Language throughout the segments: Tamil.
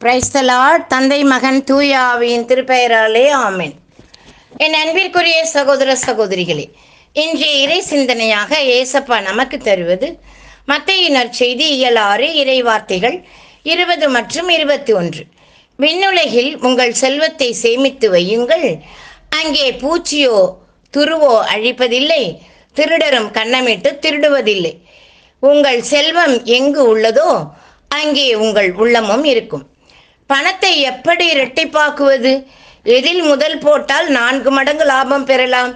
பிரைஸ்தலாட் தந்தை மகன் தூய ஆவியின் திருப்பெயராலே ஆமேன். என் அன்பிற்குரிய சகோதர சகோதரிகளே இன்றைய இறை சிந்தனையாக ஏசப்பா நமக்கு தருவது மத்தையினர் செய்தி இயல் ஆறு இறை வார்த்தைகள் இருபது மற்றும் இருபத்தி ஒன்று. விண்ணுலகில் உங்கள் செல்வத்தை சேமித்து வையுங்கள். அங்கே பூச்சியோ துருவோ அழிப்பதில்லை. திருடரும் கண்ணமிட்டு திருடுவதில்லை. உங்கள் செல்வம் எங்கு உள்ளதோ அங்கே உங்கள் உள்ளமும் இருக்கும். பணத்தை எப்படி இரட்டிப்பாக்குவது? எதில் முதல் போட்டால் நான்கு மடங்கு லாபம் பெறலாம்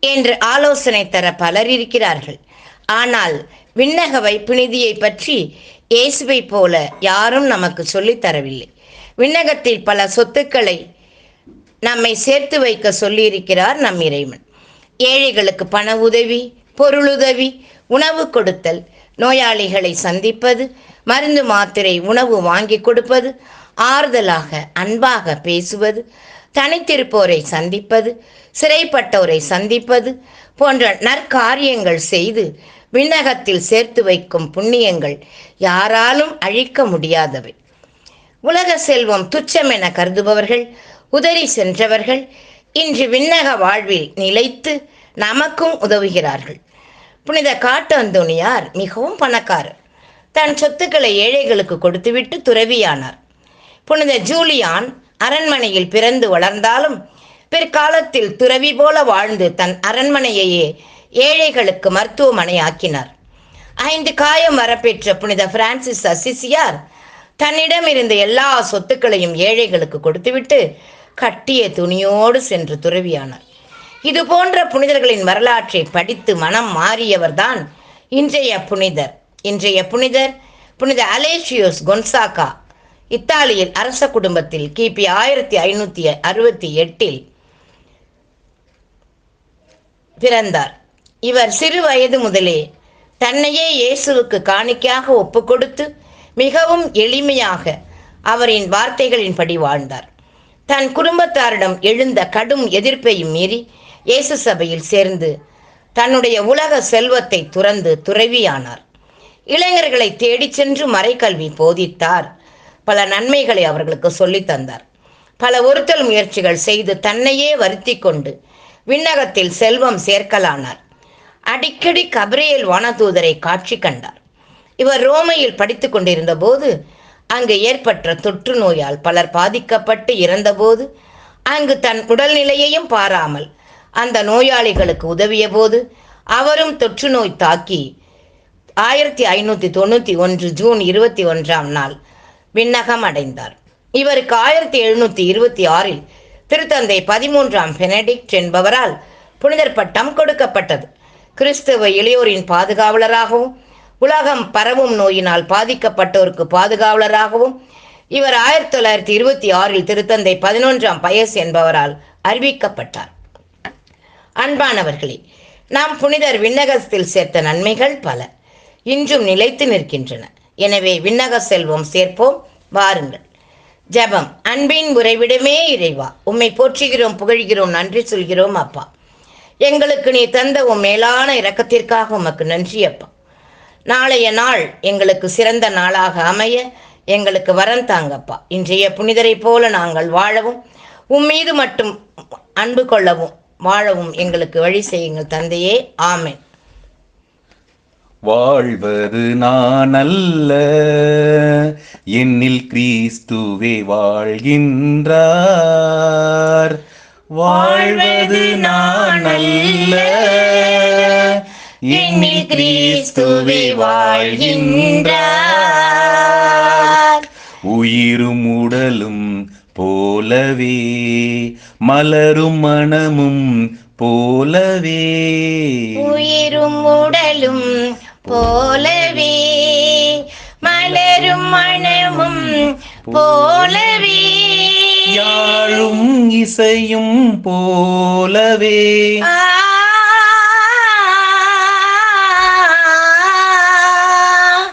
என்று ஆலோசனை தர பலர் இருக்கிறார்கள். ஆனால் விண்ணக வைப்பு நிதியை பற்றி இயேசுவை போல யாரும் நமக்கு சொல்லித் தரவில்லை. விண்ணகத்தில் பல சொத்துக்களை நம்மை சேர்த்து வைக்க சொல்லியிருக்கிறார் நம் இறைவன். ஏழைகளுக்கு பண உதவி பொருளுதவி உணவு கொடுத்தல் நோயாளிகளை சந்திப்பது மருந்து மாத்திரை உணவு வாங்கி கொடுப்பது ஆறுதலாக அன்பாக பேசுவது தனித்திருப்போரை சந்திப்பது சிறைப்பட்டோரை சந்திப்பது போன்ற நற்காரியங்கள் செய்து விண்ணகத்தில் சேர்த்து வைக்கும் புண்ணியங்கள் யாராலும் அழிக்க முடியாதவை. உலக செல்வம் துச்சம் என கருதுபவர்கள் உதறி சென்றவர்கள் இன்று விண்ணக வாழ்வில் நிலைத்து நமக்கும் உதவுகிறார்கள். புனித காட்டந்தோணியார் மிகவும் பணக்காரர். தன் சொத்துக்களை ஏழைகளுக்கு கொடுத்துவிட்டு துறவியானார். புனித ஜூலியான் அரண்மனையில் பிறந்து வளர்ந்தாலும் பிற்காலத்தில் துறவி போல வாழ்ந்து தன் அரண்மனையையே ஏழைகளுக்கு மருத்துவமனை ஆக்கினார். ஐந்து காயம் வரப்பெற்ற புனித பிரான்சிஸ் அசிசியார் தன்னிடம் இருந்த எல்லா சொத்துக்களையும் ஏழைகளுக்கு கொடுத்துவிட்டு கட்டிய துணியோடு சென்று துறவியானார். இது போன்ற புனிதர்களின் வரலாற்றை படித்து மனம் மாறியவர்தான் இன்றைய புனிதர். இன்றைய புனிதர் புனித அலேஷியோஸ் கொன்சாகா இத்தாலியின் அரச குடும்பத்தில் கிபி ஆயிரத்தி ஐநூற்றி அறுபத்தி எட்டில் பிறந்தார். இவர் சிறு வயது முதலே தன்னையே இயேசுவுக்கு காணிக்கையாக ஒப்புக்கொடுத்து மிகவும் எளிமையாக அவரின் வார்த்தைகளின்படி வாழ்ந்தார். தன் குடும்பத்தாரிடம் எழுந்த கடும் எதிர்ப்பையும் மீறி இயேசு சபையில் சேர்ந்து தன்னுடைய உலக செல்வத்தை துறந்து துறவியானார். இளைஞர்களை தேடிச் சென்று மறைக்கல்வி போதித்தார். பல நன்மைகளை அவர்களுக்கு சொல்லித் தந்தார். பல ஒருத்தல் முயற்சிகள் செய்து தன்னையே வருத்தி கொண்டு விண்ணகத்தில் செல்வம் சேர்க்கலானார். அடிக்கடி கபிரேல் வானதூதரை காட்சி கண்டார். இவர் ரோமையில் படித்து கொண்டிருந்த போது அங்கு ஏற்பட்ட தொற்று நோயால் பலர் பாதிக்கப்பட்டு இறந்தபோது அங்கு தன் உடல்நிலையையும் பாராமல் அந்த நோயாளிகளுக்கு உதவிய போது அவரும் தொற்று நோய் தாக்கி ஆயிரத்தி ஐநூற்றி தொண்ணூற்றி ஒன்று ஜூன் இருபத்தி ஒன்றாம் நாள் விண்ணகம் அடைந்தார் இவருக்கு ஆயிரத்தி எழுநூற்றி இருபத்தி ஆறில் திருத்தந்தை பதிமூன்றாம் பெனடிக்ட் என்பவரால் புனிதர் பட்டம் கொடுக்கப்பட்டது. கிறிஸ்தவ இளையோரின் பாதுகாவலராகவும் உலகம் பரவும் நோயினால் பாதிக்கப்பட்டோருக்கு பாதுகாவலராகவும் இவர் ஆயிரத்தி தொள்ளாயிரத்தி இருபத்தி ஆறில் திருத்தந்தை பதினொன்றாம் பயஸ் என்பவரால் அறிவிக்கப்பட்டார். அன்பானவர்களே நாம் புனிதர் விண்ணகத்தில் சேர்த்த நன்மைகள் பல. இன்றும் நிலைத்து நிற்கின்றன. எனவே விண்ணக செல்வம் சேர்ப்போம். வாருங்கள். ஜெபம். அன்பின் உறைவிடமே இறைவா. உம்மை போற்றுகிறோம் புகழ்கிறோம் நன்றி சொல்கிறோம் அப்பா. எங்களுக்கு நீ தந்த உன் மேலான இரக்கத்திற்காக உமக்கு நன்றி அப்பா. நாளைய நாள் எங்களுக்கு சிறந்த நாளாக அமைய எங்களுக்கு வரம் தாங்கப்பா இன்றைய புனிதரைப் போல நாங்கள் வாழவும் உம் மீது மட்டும் அன்பு கொள்ளவும் வாழவும் எங்களுக்கு வழி செய்யுங்கள் தந்தையே. ஆமேன். வாழ்வது நான் அல்ல என்னில் கிறிஸ்துவே வாழ்கின்றார். வாழ்வது நான் அல்ல என்னில் கிறிஸ்துவே வாழ்கின்றார். உயிரும் உடலும் போலவே மலரும் மனமும் போலவே. உயிரும் உடலும் போலவே மலரும் மனமும் போலவே. யாழும் இசையும் போலவே.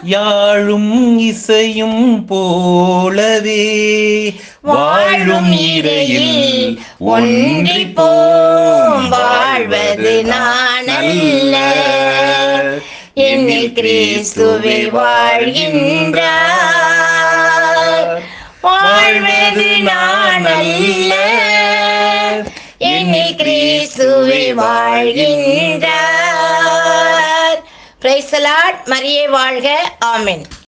யாழும் இசையும் போலவே. வாழும் இறையில் ஒன்றி போம் வாழ்வது நான் அல்ல கிறிஸ்துவில் கிறிஸ்துவே வாழ்கின்றார். வாழ்வது நான் அல்ல என்னை கிறிஸ்துவில் வாழ்கின்றார். பிரைசலாட் மரியே வாழ்க. ஆமின்